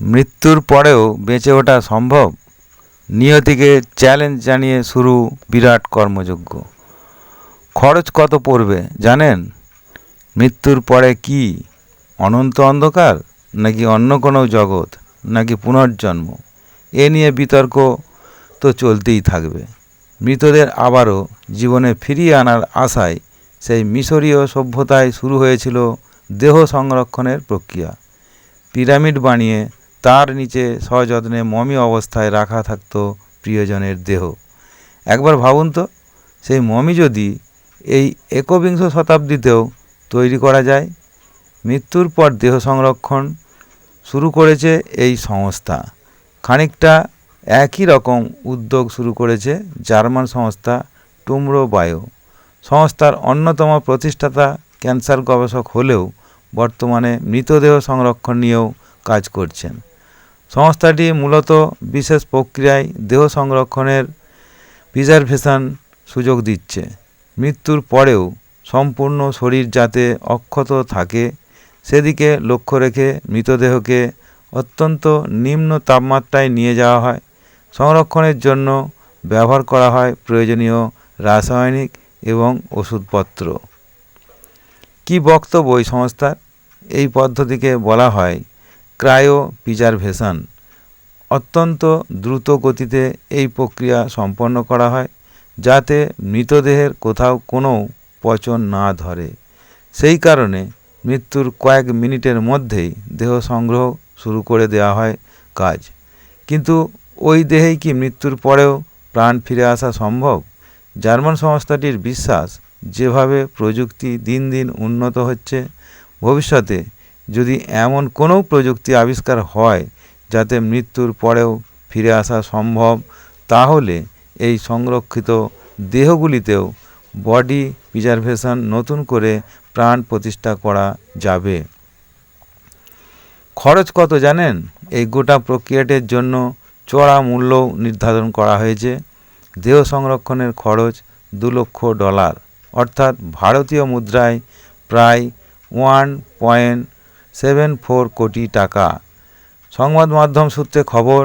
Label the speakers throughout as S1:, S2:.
S1: মৃত্যুর পরেও বেঁচে ওঠা সম্ভব? নিয়তিকে চ্যালেঞ্জ জানিয়ে শুরু বিরাট কর্মযজ্ঞ। খরচ কত পড়বে জানেন? মৃত্যুর পরে কি, অনন্ত অন্ধকার নাকি অন্য কোনো জগৎ নাকি পুনর্জন্ম? এ নিয়ে বিতর্ক তো চলতেই থাকবে। মৃতদের আবারও জীবনে ফিরিয়ে আনার আশায় সেই মিশরীয় সভ্যতায় শুরু হয়েছিল দেহ সংরক্ষণের প্রক্রিয়া। পিরামিড বানিয়ে তার নিচে সযত্নে মমি অবস্থায় রাখা থাকত প্রিয়জনের দেহ। একবার ভাবুন তো, সেই মমি যদি এই একবিংশ শতাব্দীতেও তৈরি করা যায়, মৃত্যুর পর দেহ সংরক্ষণ শুরু করেছে এই সংস্থা। খানিকটা একই রকম উদ্যোগ শুরু করেছে জার্মান সংস্থা টুমরো বায়ো সংস্থার অন্যতম প্রতিষ্ঠাতা ক্যান্সার গবেষক হলেও বর্তমানে মৃতদেহ সংরক্ষণ নিয়েও কাজ করছেন। সংস্থাটি মূলত বিশেষ প্রক্রিয়ায় দেহ সংরক্ষণের প্রিজারভেশন সুযোগ দিচ্ছে। মৃত্যুর পরেও সম্পূর্ণ শরীর যাতে অক্ষত থাকে, সেদিকে লক্ষ্য রেখে মৃতদেহকে অত্যন্ত নিম্ন তাপমাত্রায় নিয়ে যাওয়া হয়। সংরক্ষণের জন্য ব্যবহার করা হয় প্রয়োজনীয় রাসায়নিক এবং ওষুধপত্র। কি বক্তব্য ওই সংস্থার? এই পদ্ধতিকে বলা হয় ক্রায়ো প্রিজারভেশন অত্যন্ত দ্রুত গতিতে এই প্রক্রিয়া সম্পন্ন করা হয়, যাতে মৃতদেহের কোথাও কোনো পচন না ধরে। সেই কারণে মৃত্যুর কয়েক মিনিটের মধ্যেই দেহ সংগ্রহ শুরু করে দেওয়া হয় কাজ। কিন্তু ওই দেহেই কি মৃত্যুর পরেও প্রাণ ফিরে আসা সম্ভব? জার্মান সংস্থাটির বিশ্বাস যেভাবে প্রযুক্তি দিন দিন উন্নত হচ্ছে, ভবিষ্যতে যদি এমন কোনো প্রযুক্তি আবিষ্কার হয় যাতে মৃত্যুর পরেও ফিরে আসা সম্ভব, তাহলে এই সংরক্ষিত দেহগুলিতেও বডি প্রিজারভেশন নতুন করে প্রাণ প্রতিষ্ঠা করা যাবে। খরচ কত জানেন? এই গোটা প্রক্রিয়াটির জন্য চড়া মূল্য নির্ধারণ করা হয়েছে। দেহ সংরক্ষণের খরচ দু লক্ষ ডলার, অর্থাৎ ভারতীয় মুদ্রায় প্রায় ওয়ান পয়েন্ট সেভেন ফোর কোটি টাকা। সংবাদ মাধ্যম সূত্রে খবর,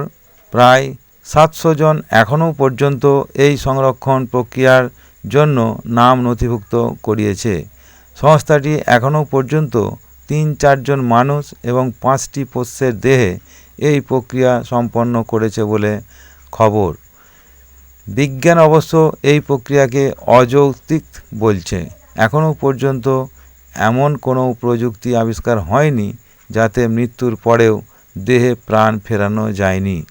S1: প্রায় সাতশো জন এখনও পর্যন্ত এই সংরক্ষণ প্রক্রিয়ার জন্য নাম নথিভুক্ত করিয়েছে। সংস্থাটি এখনও পর্যন্ত তিন চারজন মানুষ এবং পাঁচটি পোষ্যের দেহে এই প্রক্রিয়া সম্পন্ন করেছে বলে খবর। বিজ্ঞান অবশ্য এই প্রক্রিয়াকে অযৌক্তিক বলছে। এখনও পর্যন্ত এমন কোনো প্রযুক্তি আবিষ্কার হয়নি যাতে মৃত্যুর পরেও দেহে প্রাণ ফেরানো যায়নি।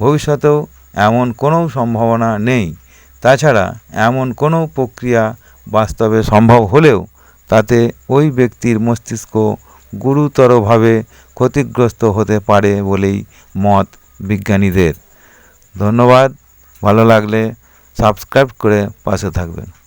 S1: ভবিষ্যতেও এমন কোনো সম্ভাবনা নেই। তাছাড়া এমন কোনো প্রক্রিয়া বাস্তবে সম্ভব হলেও তাতে ওই ব্যক্তির মস্তিষ্ক গুরুতরভাবে ক্ষতিগ্রস্ত হতে পারে বলেই মত বিজ্ঞানীদের। ধন্যবাদ। ভালো লাগলে সাবস্ক্রাইব করে পাশে থাকবেন।